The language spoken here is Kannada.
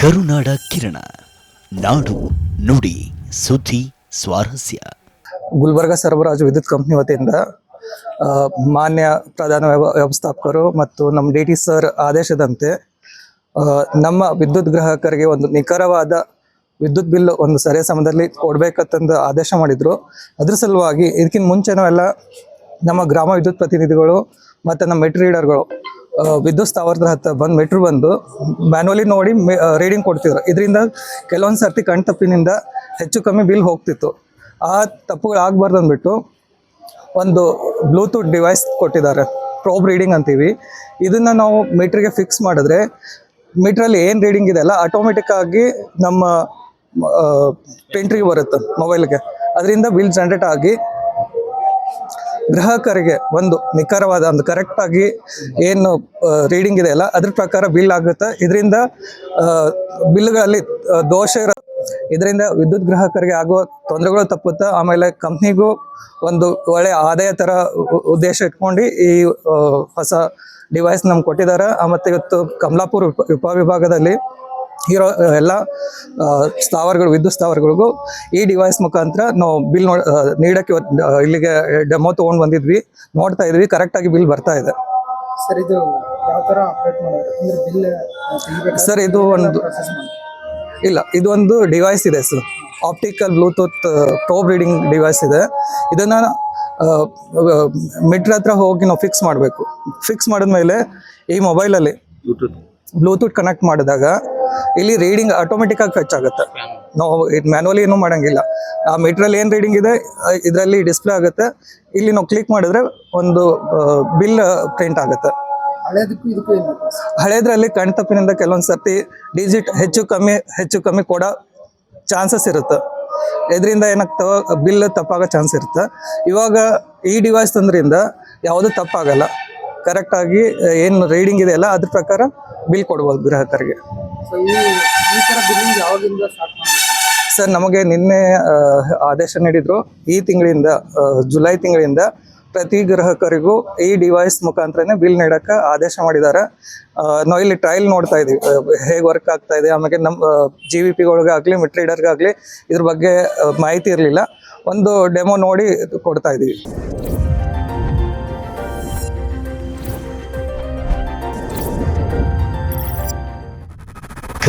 ಕರುನಾಡ ಕಿರಣ. ನಾಡು ನುಡಿ ಸುದ್ದಿ ಸ್ವಾರಸ್ಯ. ಗುಲ್ಬರ್ಗ ಸರಬರಾಜು ವಿದ್ಯುತ್ ಕಂಪ್ನಿ ವತಿಯಿಂದ ಮಾನ್ಯ ಪ್ರಧಾನ ವ್ಯವ- ವ್ಯವಸ್ಥಾಪಕರು ಮತ್ತು ನಮ್ಮ ಡಿ ಟಿ ಸರ್ ಆದೇಶದಂತೆ ನಮ್ಮ ವಿದ್ಯುತ್ ಗ್ರಾಹಕರಿಗೆ ಒಂದು ನಿಖರವಾದ ವಿದ್ಯುತ್ ಬಿಲ್ ಒಂದು ಸರಿಯ ಸಮಯದಲ್ಲಿ ಕೊಡಬೇಕಂತಂದು ಆದೇಶ ಮಾಡಿದ್ರು. ಅದ್ರ ಸಲುವಾಗಿ ಇದಕ್ಕಿಂತ ಮುಂಚೆನೂ ಎಲ್ಲ ನಮ್ಮ ಗ್ರಾಮ ವಿದ್ಯುತ್ ಪ್ರತಿನಿಧಿಗಳು ಮತ್ತು ನಮ್ಮ ಮೆಟ್ ರೀಡರ್ಗಳು ಆ, ವಿದ್ಯುತ್ ಸ್ಥಾವರದ ಹತ್ರ ಬಂದು ಮೆಟ್ರು ಬಂದು ಮ್ಯಾನ್ಯಲಿ ನೋಡಿ ರೀಡಿಂಗ್ ಕೊಡ್ತಿದ್ರು. ಇದರಿಂದ ಕೆಲವೊಂದು ಸರ್ತಿ ಕಣ್ತಪ್ಪಿನಿಂದ ಹೆಚ್ಚು ಕಮ್ಮಿ ಬಿಲ್ ಹೋಗ್ತಿತ್ತು. ಆ ತಪ್ಪುಗಳು ಆಗಬಾರ್ದು ಅಂದ್ಬಿಟ್ಟು ಒಂದು ಬ್ಲೂಟೂತ್ ಡಿವೈಸ್ ಕೊಟ್ಟಿದ್ದಾರೆ. ಪ್ರೋಬ್ ರೀಡಿಂಗ್ ಅಂತೀವಿ. ಇದನ್ನು ನಾವು ಮೀಟ್ರಿಗೆ ಫಿಕ್ಸ್ ಮಾಡಿದ್ರೆ ಮೀಟ್ರಲ್ಲಿ ಏನು ರೀಡಿಂಗ್ ಇದೆಲ್ಲ ಆಟೋಮೆಟಿಕ್ ಆಗಿ ನಮ್ಮ ಪ್ರಿಂಟ್ರಿಗೆ ಬರುತ್ತೆ ಮೊಬೈಲ್ಗೆ ಅದರಿಂದ ಬಿಲ್ ಜನ್ರೇಟ್ ಆಗಿ ಗ್ರಾಹಕರಿಗೆ ಒಂದು ನಿಖರವಾದ ಒಂದು ಕರೆಕ್ಟಾಗಿ ಏನು ರೀಡಿಂಗ್ ಇದೆಯಲ್ಲ ಅದ್ರ ಪ್ರಕಾರ ಬಿಲ್ ಆಗುತ್ತೆ. ಇದರಿಂದ ಬಿಲ್ಗಳಲ್ಲಿ ದೋಷ ಇರ, ಇದರಿಂದ ವಿದ್ಯುತ್ ಗ್ರಾಹಕರಿಗೆ ಆಗೋ ತೊಂದರೆಗಳು ತಪ್ಪುತ್ತೆ. ಆಮೇಲೆ ಕಂಪ್ನಿಗೂ ಒಂದು ಒಳ್ಳೆಯ ಆದಾಯ ಥರ ಉದ್ದೇಶ ಇಟ್ಕೊಂಡು ಈ ಹೊಸ ಡಿವೈಸ್ ನಮ್ಗೆ ಕೊಟ್ಟಿದ್ದಾರೆ. ಮತ್ತು ಇವತ್ತು ಕಮಲಾಪುರ ಉಪ ಉಪವಿಭಾಗದಲ್ಲಿ ಇರೋ ಎಲ್ಲ ಸ್ಥಾವರಗಳು ವಿದ್ಯುತ್ ಸ್ಥಾವರಗಳಿಗೂ ಈ ಡಿವೈಸ್ ಮುಖಾಂತರ ನಾವು ಬಿಲ್ ನೋ ನೀಡೋಕ್ಕೆ ಇಲ್ಲಿಗೆ ಡೆಮೋ ತೊಗೊಂಡು ಬಂದಿದ್ವಿ. ನೋಡ್ತಾ ಇದ್ವಿ ಕರೆಕ್ಟಾಗಿ ಬಿಲ್ ಬರ್ತಾ ಇದೆ. ಸರ್ ಇದು ಯಾವ ತರ ಆಪರೇಟ್ ಮಾಡೋದು? ಅಂದ್ರೆ ಬಿಲ್ ಸರ್ ಇದು ಒಂದು ಇಲ್ಲ ಇದು ಒಂದು ಡಿವೈಸ್ ಇದೆ sir. Optical Bluetooth pro reading device ಇದೆ. ಇದನ್ನು ಮಿಟ್ರ್ ಹತ್ರ ಹೋಗಿ ನಾವು ಫಿಕ್ಸ್ ಮಾಡಬೇಕು. ಫಿಕ್ಸ್ ಮಾಡಿದ್ಮೇಲೆ ಈ ಮೊಬೈಲಲ್ಲಿ ಬ್ಲೂಟೂತ್ ಕನೆಕ್ಟ್ ಮಾಡಿದಾಗ ಇಲ್ಲಿ ರೀಡಿಂಗ್ ಆಟೋಮೆಟಿಕ್ ಆಗಿ ಫೆಚ್ ಆಗುತ್ತೆ. ನಾವು ಇದು ಮ್ಯಾನುವಲಿ ಏನೂ ಮಾಡಂಗಿಲ್ಲ. ಆ ಮೀಟ್ರಲ್ಲಿ ಏನು ರೀಡಿಂಗ್ ಇದೆ ಇದರಲ್ಲಿ ಡಿಸ್ಪ್ಲೇ ಆಗುತ್ತೆ. ಇಲ್ಲಿ ನಾವು ಕ್ಲಿಕ್ ಮಾಡಿದ್ರೆ ಒಂದು ಬಿಲ್ ಪ್ರಿಂಟ್ ಆಗುತ್ತೆ. ಹಳೇದಕ್ಕೂ ಇದಕ್ಕೂ ತಪ್ಪಿನಿಂದ? ಹಳೇದ್ರಲ್ಲಿ ಕೆಲವೊಂದು ಸರ್ತಿ ಡಿಜಿಟ್ ಹೆಚ್ಚು ಕಮ್ಮಿ ಹೆಚ್ಚು ಕಮ್ಮಿ ಕೊಡೋ ಚಾನ್ಸಸ್ ಇರುತ್ತೆ. ಇದರಿಂದ ಏನಾಗ್ತವೆ ಬಿಲ್ ತಪ್ಪಾಗೋ ಚಾನ್ಸ್ ಇರುತ್ತೆ. ಇವಾಗ ಈ ಡಿವೈಸ್ ತಂದ್ರಿಂದ ಯಾವುದೂ ತಪ್ಪಾಗಲ್ಲ. ಕರೆಕ್ಟಾಗಿ ಏನು ರೀಡಿಂಗ್ ಇದೆಯಲ್ಲ ಅದ್ರ ಪ್ರಕಾರ ಬಿಲ್ ಕೊಡ್ಬೋದು ಗ್ರಾಹಕರಿಗೆ. ಸೊ ಈ ತರ ಯಾವಾಗಿಂದ ಮಾಡಿ ಸರ್ ನಮಗೆ ನಿನ್ನೆ ಆದೇಶ ನೀಡಿದ್ರು. ಈ ತಿಂಗಳಿಂದ ಜುಲೈ ತಿಂಗಳಿಂದ ಪ್ರತಿ ಗ್ರಾಹಕರಿಗೂ ಈ ಡಿವೈಸ್ ಮುಖಾಂತರನೇ ಬಿಲ್ ನೀಡಕ್ಕೆ ಆದೇಶ ಮಾಡಿದ್ದಾರೆ. ನಾವು ಇಲ್ಲಿ ಟ್ರಯಲ್ ನೋಡ್ತಾ ಇದ್ದೀವಿ ಹೇಗೆ ವರ್ಕ್ ಆಗ್ತಾ ಇದೆ ಆಮೇಲೆ ನಮ್ಮ ಜಿ ವಿ ಪಿಗಳಿಗಾಗಲಿ ಮಿಟ್ ರೀಡರ್ಗಾಗಲಿ ಇದ್ರ ಬಗ್ಗೆ ಮಾಹಿತಿ ಇರಲಿಲ್ಲ. ಒಂದು ಡೆಮೋ ನೋಡಿ ಕೊಡ್ತಾ ಇದೀವಿ.